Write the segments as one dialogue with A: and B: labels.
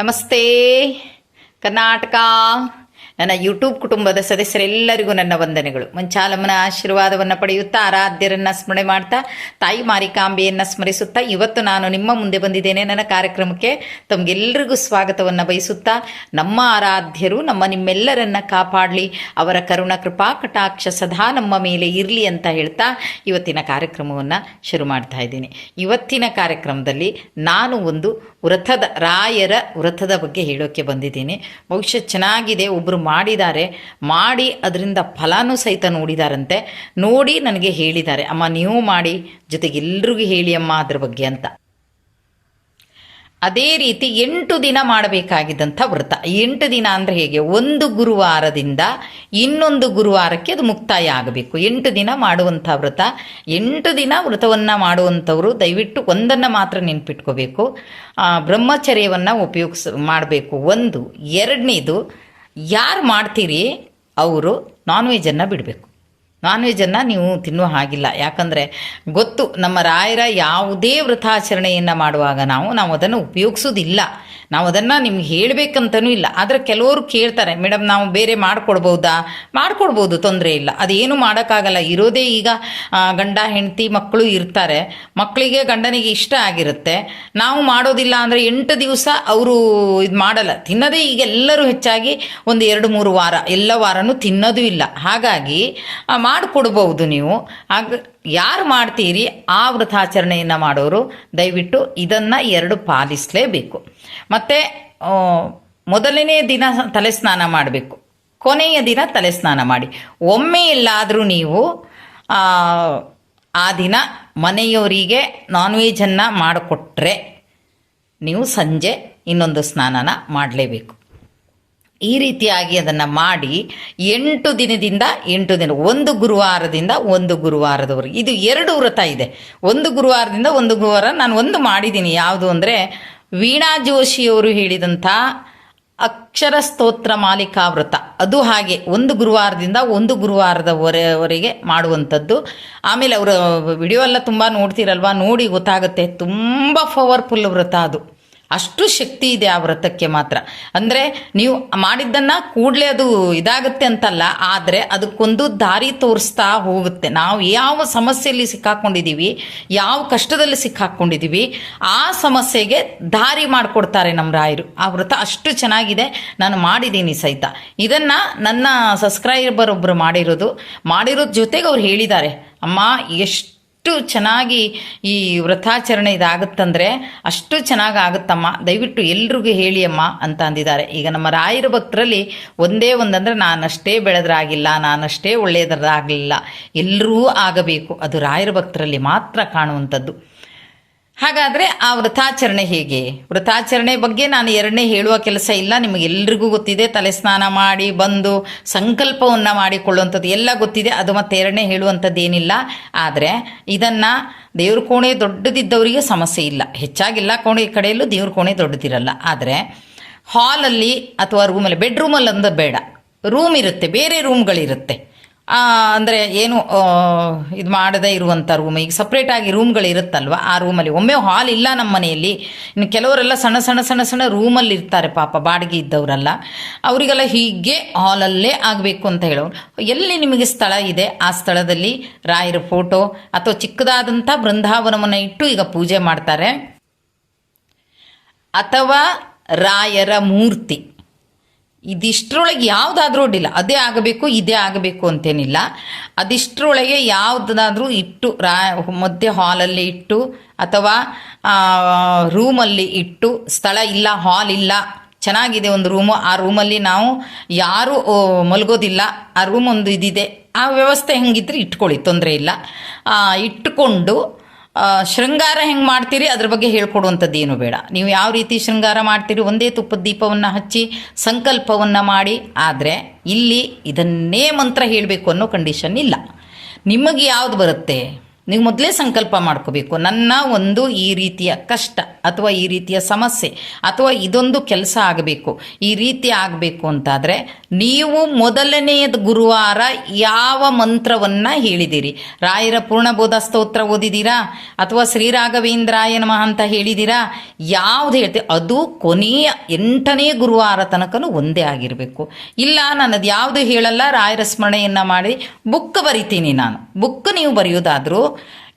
A: ನಮಸ್ತೆ ಕರ್ನಾಟಕ ನನ್ನ ಯೂಟ್ಯೂಬ್ ಕುಟುಂಬದ ಸದಸ್ಯರೆಲ್ಲರಿಗೂ ನನ್ನ ವಂದನೆಗಳು. ಮಂಚಾಲಮ್ಮನ ಆಶೀರ್ವಾದವನ್ನು ಪಡೆಯುತ್ತಾ, ಆರಾಧ್ಯರನ್ನು ಸ್ಮರಣೆ ಮಾಡ್ತಾ, ತಾಯಿ ಮಾರಿಕಾಂಬೆಯನ್ನು ಸ್ಮರಿಸುತ್ತಾ, ಇವತ್ತು ನಾನು ನಿಮ್ಮ ಮುಂದೆ ಬಂದಿದ್ದೇನೆ ನನ್ನ ಕಾರ್ಯಕ್ರಮಕ್ಕೆ. ತಮಗೆಲ್ಲರಿಗೂ ಸ್ವಾಗತವನ್ನು ಬಯಸುತ್ತಾ, ನಮ್ಮ ಆರಾಧ್ಯರು, ನಮ್ಮ ನಿಮ್ಮೆಲ್ಲರನ್ನ ಕಾಪಾಡಲಿ, ಅವರ ಕರುಣ, ಕೃಪಾ, ಕಟಾಕ್ಷ ಸದಾ ನಮ್ಮ ಮೇಲೆ ಇರಲಿ ಅಂತ ಹೇಳ್ತಾ ಇವತ್ತಿನ ಕಾರ್ಯಕ್ರಮವನ್ನು ಶುರು ಮಾಡ್ತಾ ಇದ್ದೀನಿ. ಇವತ್ತಿನ ಕಾರ್ಯಕ್ರಮದಲ್ಲಿ ನಾನು ಒಂದು ವ್ರತದ ರಾಯರ ವ್ರತದ ಬಗ್ಗೆ ಹೇಳೋಕ್ಕೆ ಬಂದಿದ್ದೀನಿ. ಬಹುಶಃ ಚೆನ್ನಾಗಿದೆ ಒಬ್ಬರು ಮಾಡಿದ್ದಾರೆ ಮಾಡಿ ಅದರಿಂದ ಫಲಾನು ಸಹಿತ ನೋಡಿದಾರಂತೆ, ನೋಡಿ ನನಗೆ ಹೇಳಿದ್ದಾರೆ. ಅಮ್ಮ, ನೀವು ಮಾಡಿ, ಜೊತೆಗೆ ಎಲ್ರಿಗೂ ಹೇಳಿ ಅಮ್ಮ ಅದ್ರ ಬಗ್ಗೆ ಅಂತ. ಅದೇ ರೀತಿ ಎಂಟು ದಿನ ಮಾಡಬೇಕಾಗಿದ್ದಂಥ ವ್ರತ. ಎಂಟು ದಿನ ಅಂದರೆ ಹೇಗೆ? ಒಂದು ಗುರುವಾರದಿಂದ ಇನ್ನೊಂದು ಗುರುವಾರಕ್ಕೆ ಅದು ಮುಕ್ತಾಯ ಆಗಬೇಕು. ಎಂಟು ದಿನ ಮಾಡುವಂಥ ವ್ರತ. ಎಂಟು ದಿನ ವ್ರತವನ್ನು ಮಾಡುವಂಥವರು ದಯವಿಟ್ಟು ಒಂದನ್ನು ಮಾತ್ರ ನೆನ್ಪಿಟ್ಕೋಬೇಕು. ಬ್ರಹ್ಮಚರ್ಯವನ್ನು ಉಪಯೋಗಿಸ್, ಮಾಡಬೇಕು. ಒಂದು. ಎರಡನೇದು ಯಾರು ಮಾಡ್ತೀರಿ, ಅವರು ನಾನ್ ವೆಜ್ಜನ್ನು ಬಿಡಬೇಕು. ನಾನ್ ವೆಜ್ಜನ್ನು ನೀವು ತಿನ್ನುವ ಹಾಗಿಲ್ಲ. ಯಾಕಂದರೆ ಗೊತ್ತು, ನಮ್ಮ ರಾಯರ ಯಾವುದೇ ವ್ರತಾಚರಣೆಯನ್ನು ಮಾಡುವಾಗ ನಾವು ನಾವು ಅದನ್ನು ಉಪಯೋಗಿಸೋದಿಲ್ಲ ನಾವು ಅದನ್ನು ನಿಮ್ಗೆ ಹೇಳಬೇಕಂತನೂ ಇಲ್ಲ. ಆದರೆ ಕೆಲವರು ಕೇಳ್ತಾರೆ, ಮೇಡಮ್, ನಾವು ಬೇರೆ ಮಾಡಿಕೊಡ್ಬೋದಾ? ಮಾಡಿಕೊಡ್ಬೋದು, ತೊಂದರೆ ಇಲ್ಲ. ಅದೇನು ಮಾಡೋಕ್ಕಾಗಲ್ಲ. ಇರೋದೇ ಈಗ ಗಂಡ, ಹೆಂಡತಿ ಮಕ್ಕಳು ಇರ್ತಾರೆ. ಮಕ್ಕಳಿಗೆ ಗಂಡನಿಗೆ ಇಷ್ಟ ಆಗಿರುತ್ತೆ. ನಾವು ಮಾಡೋದಿಲ್ಲ ಅಂದರೆ ಎಂಟು ದಿವಸ ಅವರು ಇದು ಮಾಡಲ್ಲ. ತಿನ್ನೋದೇ ಈಗ ಎಲ್ಲರೂ ಹೆಚ್ಚಾಗಿ ಒಂದು ಎರಡು, ಮೂರು ವಾರ, ಎಲ್ಲ ವಾರನೂ ತಿನ್ನೋದು ಇಲ್ಲ. ಹಾಗಾಗಿ ಮಾಡಿಕೊಡ್ಬೋದು ನೀವು. ಆಗ, ಯಾರು ಮಾಡ್ತೀರಿ, ಆ ವ್ರತಾಚರಣೆಯನ್ನು ಮಾಡೋರು. ದಯವಿಟ್ಟು ಇದನ್ನು ಎರಡು ಪಾಲಿಸಲೇಬೇಕು. ಮತ್ತು ಮೊದಲನೇ ದಿನ ತಲೆ ಸ್ನಾನ ಮಾಡಬೇಕು. ಕೊನೆಯ ದಿನ ತಲೆ ಸ್ನಾನ ಮಾಡಿ. ಒಮ್ಮೆ ಎಲ್ಲಾದರೂ ನೀವು ಆ, ದಿನ ಮನೆಯವರಿಗೆ ನಾನ್ ವೆಜನ್ನು ಮಾಡಿಕೊಟ್ರೆ ನೀವು ಸಂಜೆ ಇನ್ನೊಂದು ಸ್ನಾನನ ಮಾಡಲೇಬೇಕು. ಈ ರೀತಿಯಾಗಿ ಅದನ್ನು ಮಾಡಿ ಎಂಟು ದಿನದಿಂದ ಎಂಟು ದಿನ ಒಂದು ಗುರುವಾರದಿಂದ ಒಂದು ಗುರುವಾರದವರೆಗೆ. ಇದು ಎರಡು ವ್ರತ ಇದೆ. ಒಂದು ಗುರುವಾರದಿಂದ ಒಂದು ಗುರುವಾರ ನಾನು ಒಂದು ಮಾಡಿದ್ದೀನಿ. ಯಾವುದು ಅಂದರೆ ವೀಣಾ ಜೋಶಿಯವರು ಹೇಳಿದಂಥ ಅಕ್ಷರ ಸ್ತೋತ್ರ ಮಾಲಿಕಾ ವ್ರತ ಅದು ಹಾಗೆ ಒಂದು ಗುರುವಾರದಿಂದ ಒಂದು ಗುರುವಾರದವರೆವರೆಗೆ ಮಾಡುವಂಥದ್ದು. ಆಮೇಲೆ ಅವರ ವಿಡಿಯೋ ಎಲ್ಲ ತುಂಬ ನೋಡ್ತೀರಲ್ವ? ನೋಡಿ ಗೊತ್ತಾಗುತ್ತೆ. ತುಂಬ ಪವರ್ಫುಲ್ ವ್ರತ ಅದು. ಅಷ್ಟು ಶಕ್ತಿ ಇದೆ ಆ ವ್ರತಕ್ಕೆ ಮಾತ್ರ. ಅಂದರೆ ನೀವು ಮಾಡಿದ್ದನ್ನು ಕೂಡಲೇ ಅದು ಇದಾಗುತ್ತೆ ಅಂತಲ್ಲ, ಆದರೆ ಅದಕ್ಕೊಂದು ದಾರಿ ತೋರಿಸ್ತಾ ಹೋಗುತ್ತೆ. ನಾವು ಯಾವ ಸಮಸ್ಯೆಯಲ್ಲಿ ಸಿಕ್ಕಾಕೊಂಡಿದ್ದೀವಿ ಯಾವ ಕಷ್ಟದಲ್ಲಿ ಸಿಕ್ಕಾಕೊಂಡಿದ್ದೀವಿ ಆ ಸಮಸ್ಯೆಗೆ ದಾರಿ ಮಾಡಿಕೊಡ್ತಾರೆ ನಮ್ಮ ರಾಯರು. ಆ ವ್ರತ ಅಷ್ಟು ಚೆನ್ನಾಗಿದೆ, ನಾನು ಮಾಡಿದ್ದೀನಿ ಸಹಿತ. ಇದನ್ನು ನನ್ನ ಸಬ್ಸ್ಕ್ರೈಬರ್ ಒಬ್ಬರು ಮಾಡಿರೋದು ಮಾಡಿರೋದ್ರ ಜೊತೆಗೆ ಅವ್ರು ಹೇಳಿದ್ದಾರೆ, ಅಮ್ಮ, ಎಷ್ಟು ಅಷ್ಟು ಚೆನ್ನಾಗಿ ಈ ವ್ರತಾಚರಣೆ ಇದಾಗುತ್ತಂದ್ರೆ ಅಷ್ಟು ಚೆನ್ನಾಗಿ ಆಗುತ್ತಮ್ಮ ದಯವಿಟ್ಟು ಎಲ್ರಿಗೂ ಹೇಳಿ ಅಮ್ಮ ಅಂತ ಅಂದಿದ್ದಾರೆ. ಈಗ ನಮ್ಮ ರಾಯರ ಭಕ್ತರಲ್ಲಿ ಒಂದೇ ಒಂದಂದ್ರೆ ನಾನಷ್ಟೇ ಬೆಳೆದ್ರಾಗಿಲ್ಲ, ನಾನಷ್ಟೇ ಒಳ್ಳೆಯದ್ರಾಗಲಿಲ್ಲ ಎಲ್ಲರೂ ಆಗಬೇಕು. ಅದು ರಾಯರ ಭಕ್ತರಲ್ಲಿ ಮಾತ್ರ ಕಾಣುವಂಥದ್ದು. ಹಾಗಾದರೆ ಆ ವ್ರತಾಚರಣೆ ಹೇಗೆ? ವ್ರತಾಚರಣೆ ಬಗ್ಗೆ ನಾನು ಎರಡನೇ ಹೇಳುವ ಕೆಲಸ ಇಲ್ಲ. ನಿಮಗೆ ನಿಮಗೆಲ್ರಿಗೂ ಗೊತ್ತಿದೆ. ತಲೆ ಸ್ನಾನ ಮಾಡಿ, ಬಂದು ಸಂಕಲ್ಪವನ್ನು ಮಾಡಿಕೊಳ್ಳುವಂಥದ್ದು ಎಲ್ಲ ಗೊತ್ತಿದೆ. ಅದು ಮತ್ತೆ ಎರಡನೇ ಹೇಳುವಂಥದ್ದು ಏನಿಲ್ಲ. ಆದರೆ ಇದನ್ನು ದೇವ್ರ ಕೋಣೆ ದೊಡ್ಡದಿದ್ದವರಿಗೆ ಸಮಸ್ಯೆ ಇಲ್ಲ. ಹೆಚ್ಚಾಗಿಲ್ಲ ಕೋಣೆ ಕಡೆಯಲ್ಲೂ ದೇವ್ರ ಕೋಣೆ ದೊಡ್ಡದಿರಲ್ಲ. ಆದರೆ ಹಾಲಲ್ಲಿ ಅಥವಾ ರೂಮಲ್ಲಿ ಬೆಡ್ರೂಮಲ್ಲಿ ಅಂದ ಬೇಡ. ರೂಮ್ ಇರುತ್ತೆ. ಬೇರೆ ರೂಮ್ಗಳಿರುತ್ತೆ ಅಂದರೆ ಏನು ಇದು ಮಾಡದೇ ಇರುವಂಥ ರೂಮ್ ಈಗ ಸಪ್ರೇಟಾಗಿ ರೂಮ್ಗಳು ಇರುತ್ತಲ್ವ? ಆ ರೂಮಲ್ಲಿ ಒಮ್ಮೆ ಹಾಲ್ ಇಲ್ಲ ನಮ್ಮ ಮನೆಯಲ್ಲಿ. ಇನ್ನು ಕೆಲವರೆಲ್ಲ ಸಣ್ಣ ಸಣ್ಣ ಸಣ್ಣ ಸಣ್ಣ ರೂಮಲ್ಲಿ ಇರ್ತಾರೆ ಪಾಪ, ಬಾಡಿಗೆ ಇದ್ದವರೆಲ್ಲ. ಅವರಿಗೆಲ್ಲ ಹೀಗೆ ಹಾಲಲ್ಲೇ ಆಗಬೇಕು ಅಂತ ಹೇಳೋರು. ಎಲ್ಲಿ ನಿಮಗೆ ಸ್ಥಳ ಇದೆ? ಆ ಸ್ಥಳದಲ್ಲಿ ರಾಯರ ಫೋಟೋ ಅಥವಾ ಚಿಕ್ಕದಾದಂಥ ಬೃಂದಾವನವನ್ನು ಇಟ್ಟು ಈಗ ಪೂಜೆ ಮಾಡ್ತಾರೆ. ಅಥವಾ ರಾಯರ ಮೂರ್ತಿ. ಇದಿಷ್ಟರೊಳಗೆ ಯಾವುದಾದ್ರೂ ಅಡ್ಡಿಲ್ಲ ಅದೇ ಆಗಬೇಕು, ಇದೇ ಆಗಬೇಕು ಅಂತೇನಿಲ್ಲ. ಅದಿಷ್ಟರೊಳಗೆ ಯಾವುದಾದ್ರೂ ಇಟ್ಟು, ರಾ, ಮಧ್ಯೆ ಹಾಲಲ್ಲಿ ಇಟ್ಟು, ಅಥವಾ ರೂಮಲ್ಲಿ ಇಟ್ಟು, ಸ್ಥಳ ಇಲ್ಲ, ಹಾಲ್ ಇಲ್ಲ, ಚೆನ್ನಾಗಿದೆ ಒಂದು ರೂಮು, ಆ ರೂಮಲ್ಲಿ ನಾವು ಯಾರೂ ಮಲಗೋದಿಲ್ಲ. ಆ ರೂಮ್ ಒಂದು ಇದಿದೆ. ಆ ವ್ಯವಸ್ಥೆ ಹೆಂಗಿದ್ರೆ ಇಟ್ಕೊಳ್ಳಿ, ತೊಂದರೆ ಇಲ್ಲ. ಇಟ್ಟುಕೊಂಡು ಶೃಂಗಾರ ಹೆಂಗೆ ಮಾಡ್ತೀರಿ? ಅದ್ರ ಬಗ್ಗೆ ಹೇಳ್ಕೊಡುವಂಥದ್ದು ಏನು ಬೇಡ. ನೀವು ಯಾವ ರೀತಿ ಶೃಂಗಾರ ಮಾಡ್ತೀರಿ? ಒಂದೇ ತುಪ್ಪದ ದೀಪವನ್ನು ಹಚ್ಚಿ, ಸಂಕಲ್ಪವನ್ನು ಮಾಡಿ, ಆದರೆ ಇಲ್ಲಿ ಇದನ್ನೇ ಮಂತ್ರ ಹೇಳಬೇಕು ಅನ್ನೋ ಕಂಡೀಷನ್ ಇಲ್ಲ. ನಿಮಗೆ ಯಾವುದು ಬರುತ್ತೆ? ನೀವು ಮೊದಲೇ ಸಂಕಲ್ಪ ಮಾಡ್ಕೋಬೇಕು. ನನ್ನ ಒಂದು ಈ ರೀತಿಯ ಕಷ್ಟ. ಅಥವಾ ಈ ರೀತಿಯ ಸಮಸ್ಯೆ ಅಥವಾ ಇದೊಂದು ಕೆಲಸ ಆಗಬೇಕು, ಈ ರೀತಿ ಆಗಬೇಕು ಅಂತಾದರೆ ನೀವು ಮೊದಲನೆಯದು ಗುರುವಾರ ಯಾವ ಮಂತ್ರವನ್ನು ಹೇಳಿದಿರಿ? ರಾಯರ ಪೂರ್ಣಬೋಧ ಸ್ತೋತ್ರ ಓದಿದ್ದೀರಾ ಅಥವಾ ಶ್ರೀರಾಘವೇಂದ್ರಾಯ ನಮಃ ಅಂತ ಹೇಳಿದ್ದೀರಾ ಯಾವುದು ಹೇಳ್ತೀವಿ ಅದು ಕೊನೆಯ ಎಂಟನೇ ಗುರುವಾರ ತನಕನೂ ಒಂದೇ ಆಗಿರಬೇಕು. ಇಲ್ಲ ನಾನು ಅದು ಯಾವುದು ಹೇಳಲ್ಲ, ರಾಯರ ಸ್ಮರಣೆಯನ್ನು ಮಾಡಿ ಬುಕ್ ಬರಿತೀನಿ ನಾನು. ಬುಕ್ ನೀವು ಬರೆಯೋದಾದರೂ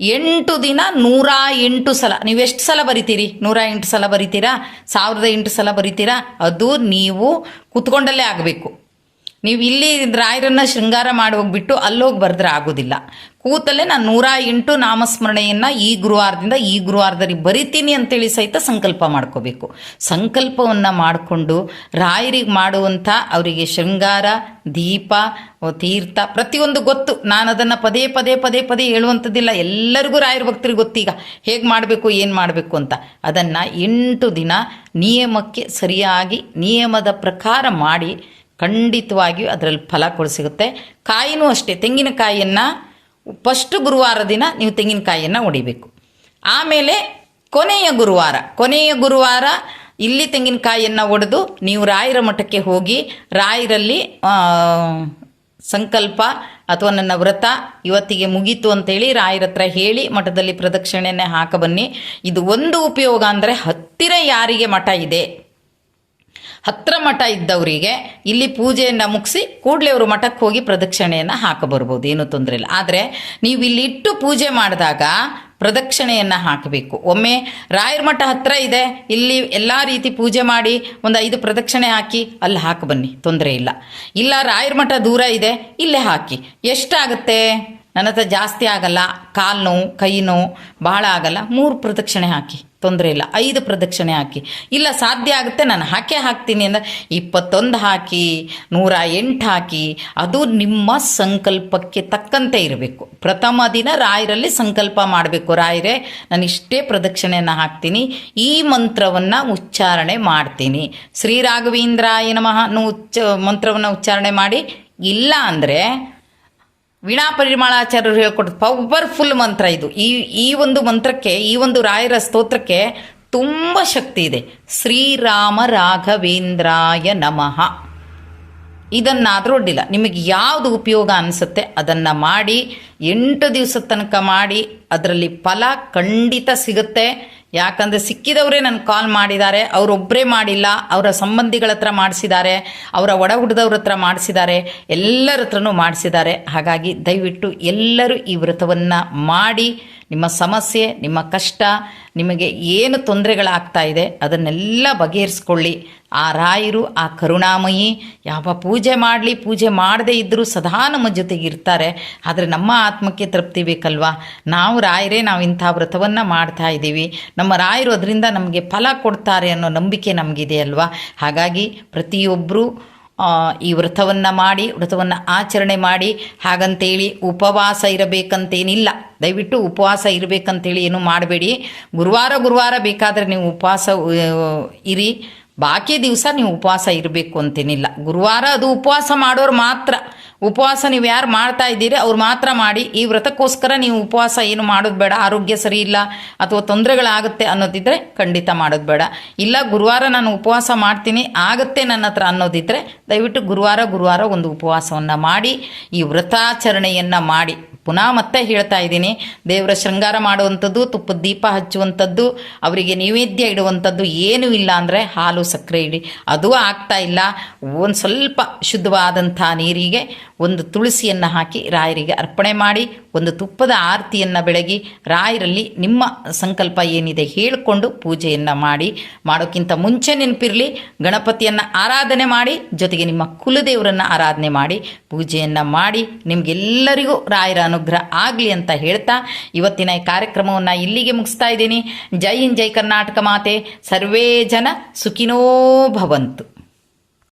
A: ಎಂಟು ದಿನ ನೂರ ಎಂಟು ಸಲ. ನೀವು ಎಷ್ಟು ಸಲ ಬರಿತೀರಿ? ನೂರ ಎಂಟು ಸಲ ಬರಿತೀರಾ? ಸಾವಿರದ ಎಂಟು ಸಲ ಬರಿತೀರಾ? ಅದು ನೀವು ಕುತ್ಕೊಂಡಲ್ಲೇ ಆಗಬೇಕು. ನೀವು ಇಲ್ಲಿ ರಾಯರನ್ನ ಶೃಂಗಾರ ಮಾಡಿ ಹೋಗ್ಬಿಟ್ಟು ಅಲ್ಲೋಗಿ ಬರೆದ್ರೆ ಆಗೋದಿಲ್ಲ. ಕೂತಲ್ಲೇ ನಾನು ನೂರ ಎಂಟು ನಾಮಸ್ಮರಣೆಯನ್ನು ಈ ಗುರುವಾರದಿಂದ ಈ ಗುರುವಾರದಲ್ಲಿ ಬರಿತೀನಿ ಅಂತೇಳಿ ಸಹಿತ ಸಂಕಲ್ಪ ಮಾಡ್ಕೋಬೇಕು. ಸಂಕಲ್ಪವನ್ನು ಮಾಡಿಕೊಂಡು ರಾಯರಿಗೆ ಮಾಡುವಂಥ ಅವರಿಗೆ ಶೃಂಗಾರ, ದೀಪ ತೀರ್ಥ ಪ್ರತಿಯೊಂದು ಗೊತ್ತು. ನಾನು ಅದನ್ನು ಪದೇ ಪದೇ ಪದೇ ಪದೇ ಹೇಳುವಂಥದ್ದಿಲ್ಲ. ಎಲ್ಲರಿಗೂ ರಾಯರ ಭಕ್ತರಿಗೆ ಗೊತ್ತೀಗ ಹೇಗೆ ಮಾಡಬೇಕು, ಏನು ಮಾಡಬೇಕು ಅಂತ. ಅದನ್ನು ಎಂಟು ದಿನ ನಿಯಮಕ್ಕೆ ಸರಿಯಾಗಿ ನಿಯಮದ ಪ್ರಕಾರ ಮಾಡಿ ಖಂಡಿತವಾಗಿಯೂ ಅದರಲ್ಲಿ ಫಲ ಕೂಡ ಸಿಗುತ್ತೆ. ಕಾಯಿನೂ ಅಷ್ಟೇ, ತೆಂಗಿನಕಾಯಿಯನ್ನು ಫಸ್ಟ್ ಗುರುವಾರ ದಿನ ನೀವು ತೆಂಗಿನಕಾಯಿಯನ್ನು ಹೊಡಿಬೇಕು. ಆಮೇಲೆ ಕೊನೆಯ ಗುರುವಾರ ಕೊನೆಯ ಗುರುವಾರ ಇಲ್ಲಿ ತೆಂಗಿನಕಾಯಿಯನ್ನು ಒಡೆದು ನೀವು ರಾಯರ ಮಠಕ್ಕೆ ಹೋಗಿ, ರಾಯರಲ್ಲಿ ಸಂಕಲ್ಪ ಅಥವಾ ನನ್ನ ವ್ರತ ಇವತ್ತಿಗೆ ಮುಗೀತು ಅಂತೇಳಿ ರಾಯರ ಹತ್ರ ಹೇಳಿ ಮಠದಲ್ಲಿ ಪ್ರದಕ್ಷಿಣೆಯನ್ನೇ ಹಾಕಬನ್ನಿ ಇದು ಒಂದು ಉಪಯೋಗ ಅಂದರೆ ಹತ್ತಿರ ಯಾರಿಗೆ ಮಠ ಇದೆ ಹತ್ರ ಮಠ ಇದ್ದವರಿಗೆ ಇಲ್ಲಿ ಪೂಜೆಯನ್ನು ಮುಗಿಸಿ ಕೂಡಲೇ ಅವರು ಮಠಕ್ಕೆ ಹೋಗಿ ಪ್ರದಕ್ಷಿಣೆಯನ್ನು ಹಾಕಬರ್ಬೋದು ಏನೂ ತೊಂದರೆ ಇಲ್ಲ. ಆದರೆ ನೀವು ಇಲ್ಲಿ ಇಟ್ಟು ಪೂಜೆ ಮಾಡಿದಾಗ ಪ್ರದಕ್ಷಿಣೆಯನ್ನು ಹಾಕಬೇಕು. ಒಮ್ಮೆ ರಾಯರ ಮಠ ಹತ್ರ ಇದೆ, ಇಲ್ಲಿ ಎಲ್ಲ ರೀತಿ ಪೂಜೆ ಮಾಡಿ ಒಂದು ಐದು ಪ್ರದಕ್ಷಿಣೆ ಹಾಕಿ ಅಲ್ಲಿ ಹಾಕಿ ಬನ್ನಿ, ತೊಂದರೆ ಇಲ್ಲ. ಇಲ್ಲ ರಾಯರ ಮಠ ದೂರ ಇದೆ, ಇಲ್ಲೇ ಹಾಕಿ. ಎಷ್ಟಾಗುತ್ತೆ? ನನ್ನ ಹತ್ರ ಜಾಸ್ತಿ ಆಗಲ್ಲ ಕಾಲು ನೋವು ಕೈ ನೋವು ಭಾಳ ಆಗಲ್ಲ, ಮೂರು ಪ್ರದಕ್ಷಿಣೆ ಹಾಕಿ. ತೊಂದರೆ ಇಲ್ಲ. ಐದು ಪ್ರದಕ್ಷಿಣೆ ಹಾಕಿ. ಇಲ್ಲ, ಸಾಧ್ಯ ಆಗುತ್ತೆ, ನಾನು ಹಾಕೇ ಹಾಕ್ತೀನಿ ಅಂದರೆ ಇಪ್ಪತ್ತೊಂದು ಹಾಕಿ, ನೂರ ಎಂಟು ಹಾಕಿ, ಅದು ನಿಮ್ಮ ಸಂಕಲ್ಪಕ್ಕೆ ತಕ್ಕಂತೆ ಇರಬೇಕು. ಪ್ರಥಮ ದಿನ ರಾಯರಲ್ಲಿ ಸಂಕಲ್ಪ ಮಾಡಬೇಕು. ರಾಯರೇ, ನಾನು ಇಷ್ಟೇ ಪ್ರದಕ್ಷಿಣೆಯನ್ನು ಹಾಕ್ತೀನಿ. ಈ ಮಂತ್ರವನ್ನು ಉಚ್ಚಾರಣೆ ಮಾಡ್ತೀನಿ. ಶ್ರೀ ರಾಘವೇಂದ್ರಾಯ ನಮಃ ಉಚ್ಚ ಮಂತ್ರವನ್ನು ಉಚ್ಚಾರಣೆ ಮಾಡಿ. ಇಲ್ಲ ಅಂದರೆ ವೀಣಾ ಪರಿಮಳಾಚಾರ್ಯರು ಹೇಳ್ಕೊಟ್ಟು ಪವರ್ಫುಲ್ ಮಂತ್ರ ಇದು. ಈ ಈ ಒಂದು ಮಂತ್ರಕ್ಕೆ, ಈ ಒಂದು ರಾಯರ ಸ್ತೋತ್ರಕ್ಕೆ ತುಂಬ ಶಕ್ತಿ ಇದೆ. ಶ್ರೀರಾಮ ರಾಘವೇಂದ್ರಾಯ ನಮಃ. ಇದನ್ನಾದರೂ ಅಡ್ಡಿಲ್ಲ ನಿಮಗೆ ಯಾವುದು ಉಪಯೋಗ ಅನಿಸುತ್ತೆ ಅದನ್ನು ಮಾಡಿ, ಎಂಟು ದಿವಸದ ತನಕ ಮಾಡಿ, ಅದರಲ್ಲಿ ಫಲ ಖಂಡಿತ ಸಿಗುತ್ತೆ. ಯಾಕಂದರೆ ಸಿಕ್ಕಿದವರೇ ನನಗೆ ಕಾಲ್ ಮಾಡಿದ್ದಾರೆ ಅವರೊಬ್ಬರೇ ಮಾಡಿಲ್ಲ, ಅವರ ಸಂಬಂಧಿಗಳ ಹತ್ರ ಮಾಡಿಸಿದ್ದಾರೆ, ಅವರ ಒಡ ಹುಡ್ದವ್ರ ಹತ್ರ ಮಾಡಿಸಿದ್ದಾರೆ, ಎಲ್ಲರ ಹತ್ರನೂ ಮಾಡಿಸಿದ್ದಾರೆ. ಹಾಗಾಗಿ ದಯವಿಟ್ಟು ಎಲ್ಲರೂ ಈ ವ್ರತವನ್ನು ಮಾಡಿ, ನಿಮ್ಮ ಸಮಸ್ಯೆ, ನಿಮ್ಮ ಕಷ್ಟ, ನಿಮಗೆ ಏನು ತೊಂದರೆಗಳಾಗ್ತಾ ಇದೆ ಅದನ್ನೆಲ್ಲ ಬಗೆಹರಿಸ್ಕೊಳ್ಳಿ. ಆ ರಾಯರು, ಆ ಕರುಣಾಮಯಿ, ಯಾವ ಪೂಜೆ ಮಾಡಲಿ, ಪೂಜೆ ಮಾಡದೇ ಇದ್ದರೂ ಸದಾ ನಮ್ಮ ಜೊತೆಗೆ ಇರ್ತಾರೆ. ಆದರೆ ನಮ್ಮ ಆತ್ಮಕ್ಕೆ ತೃಪ್ತಿ ಬೇಕಲ್ವಾ? ನಾವು ರಾಯರೇ, ನಾವು ಇಂಥ ವ್ರತವನ್ನು ಮಾಡ್ತಾ ಇದ್ದೀವಿ. ನಮ್ಮ ರಾಯರು ಅದರಿಂದ ನಮಗೆ ಫಲ ಕೊಡ್ತಾರೆ ಅನ್ನೋ ನಂಬಿಕೆ ನಮಗಿದೆ ಅಲ್ವಾ? ಹಾಗಾಗಿ ಪ್ರತಿಯೊಬ್ಬರೂ ಈ ವ್ರತವನ್ನು ಮಾಡಿ, ವ್ರತವನ್ನು ಆಚರಣೆ ಮಾಡಿ, ಹಾಗಂತೇಳಿ ಉಪವಾಸ ಇರಬೇಕಂತೇನಿಲ್ಲ. ದಯವಿಟ್ಟು ಉಪವಾಸ ಇರಬೇಕಂತೇಳಿ ಏನು ಮಾಡಬೇಡಿ. ಗುರುವಾರ ಗುರುವಾರ ಬೇಕಾದರೆ ನೀವು ಉಪವಾಸ ಇರಿ. ಬಾಕಿ ದಿವಸ ನೀವು ಉಪವಾಸ ಇರಬೇಕು ಅಂತೇನಿಲ್ಲ. ಗುರುವಾರ ಅದು ಉಪವಾಸ ಮಾಡೋರು ಮಾತ್ರ. ಉಪವಾಸ ನೀವು ಯಾರು ಮಾಡ್ತಾ ಇದ್ದೀರಿ, ಅವ್ರು ಮಾತ್ರ ಮಾಡಿ. ಈ ವ್ರತಕ್ಕೋಸ್ಕರ ನೀವು ಉಪವಾಸ ಏನು ಮಾಡೋದು ಬೇಡ, ಆರೋಗ್ಯ ಸರಿ ಇಲ್ಲ ಅಥವಾ ತೊಂದರೆಗಳಾಗುತ್ತೆ ಅನ್ನೋದಿದ್ರೆ ಖಂಡಿತ ಮಾಡೋದು ಬೇಡ. ಇಲ್ಲ, ಗುರುವಾರ ನಾನು ಉಪವಾಸ ಮಾಡ್ತೀನಿ, ಆಗುತ್ತೆ ನನ್ನ ಹತ್ರ ಅನ್ನೋದಿದ್ರೆ ದಯವಿಟ್ಟು ಗುರುವಾರ ಗುರುವಾರ ಒಂದು ಉಪವಾಸವನ್ನು ಮಾಡಿ, ಈ ವ್ರತಾಚರಣೆಯನ್ನು ಮಾಡಿ. ಪುನಃ ಮತ್ತೆ ಹೇಳ್ತಾ ಇದ್ದೀನಿ, ದೇವರ ಶೃಂಗಾರ ಮಾಡುವಂಥದ್ದು, ತುಪ್ಪದ ದೀಪ ಹಚ್ಚುವಂಥದ್ದು, ಅವರಿಗೆ ನೈವೇದ್ಯ ಇಡುವಂಥದ್ದು ಏನೂ ಇಲ್ಲ ಅಂದರೆ ಹಾಲು ಸಕ್ಕರೆ ಇಡಿ. ಅದು ಆಗ್ತಾ ಇಲ್ಲ. ಒಂದು ಸ್ವಲ್ಪ ಶುದ್ಧವಾದಂಥ ನೀರಿಗೆ ಒಂದು ತುಳಸಿಯನ್ನು ಹಾಕಿ ರಾಯರಿಗೆ ಅರ್ಪಣೆ ಮಾಡಿ ಒಂದು ತುಪ್ಪದ ಆರತಿಯನ್ನು ಬೆಳಗಿ ರಾಯರಲ್ಲಿ ನಿಮ್ಮ ಸಂಕಲ್ಪ ಏನಿದೆ ಹೇಳಿಕೊಂಡು ಪೂಜೆಯನ್ನು ಮಾಡಿ, ಮಾಡೋಕ್ಕಿಂತ ಮುಂಚೆ ನೆನಪಿರಲಿ, ಗಣಪತಿಯನ್ನು ಆರಾಧನೆ ಮಾಡಿ, ಜೊತೆಗೆ ನಿಮ್ಮ ಕುಲದೇವರನ್ನು ಆರಾಧನೆ ಮಾಡಿ, ಪೂಜೆಯನ್ನು ಮಾಡಿ, ನಿಮಗೆಲ್ಲರಿಗೂ ರಾಯರ ಅನುಗ್ರಹ ಆಗಲಿ ಅಂತ ಹೇಳ್ತಾ ಇವತ್ತಿನ ಈ ಕಾರ್ಯಕ್ರಮವನ್ನು ಇಲ್ಲಿಗೆ ಮುಗಿಸ್ತಾ ಇದ್ದೀನಿ. ಜೈ ಹಿಂದ್, ಜೈ ಕರ್ನಾಟಕ ಮಾತೆ. ಸರ್ವೇ ಜನ ಸುಖಿನೋ ಭವಂತು.